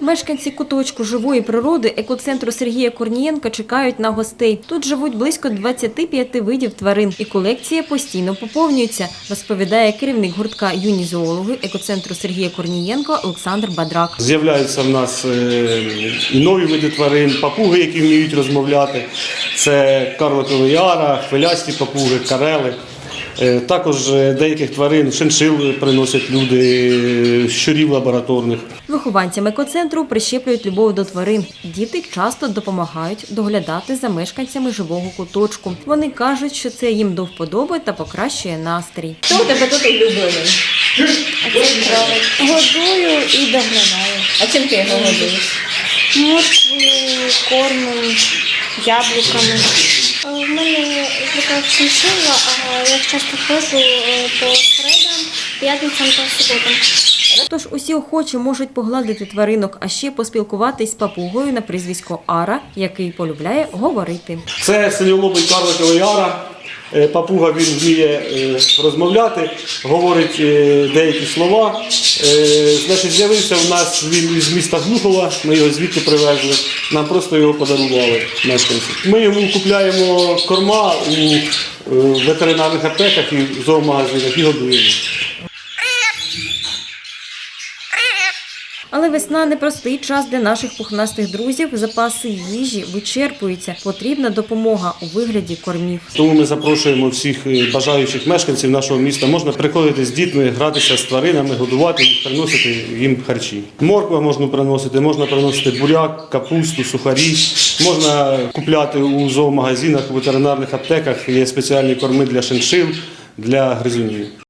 Мешканці куточку живої природи екоцентру Сергія Корнієнка чекають на гостей. Тут живуть близько 25 видів тварин, і колекція постійно поповнюється, розповідає керівник гуртка юні зоологи екоцентру Сергія Корнієнка Олександр Бадрак. З'являються в нас е, і нові види тварин, папуги, які вміють розмовляти. Це карликовий яра, хвилясті папуги, карели. Е, Також е, деяких тварин, шиншил приносять люди, е, щурів лабораторних. Вихованцям екоцентру прищеплюють любов до тварин. Діти часто допомагають доглядати за мешканцями живого куточку. Вони кажуть, що це їм до вподоби та покращує настрій. Хто у тебе тут улюблений? Годую і доглядаю. А чим ти його годуєш? Морквою, кормом, яблуками. Е, В мене така шиншила, а я часто ходжу е, по середам, п'ятницям та суботам. Тож усі охочі можуть погладити тваринок, а ще поспілкуватись з папугою на прізвисько Ара, який полюбляє говорити. Це синьолобий карликовий яра. Е, Папуга він вміє е, розмовляти, говорить е, деякі слова. Значить, з'явився у нас він із міста Глухова, ми його звідти привезли, нам просто його подарували мешканці. Ми йому купляємо корма у ветеринарних аптеках і зоомагазинах і годуємо. Але весна непростий час для наших пухнастих друзів. Запаси їжі вичерпуються. Потрібна допомога у вигляді кормів. Тому ми запрошуємо всіх е, бажаючих мешканців нашого міста. Можна приходити з дітьми, гратися з тваринами, годувати їх, приносити їм харчі. Морква можна приносити, можна приносити буряк, капусту, сухарі. Можна купляти у зоомагазинах, ветеринарних аптеках. Є спеціальні корми для шиншил, для гризунів.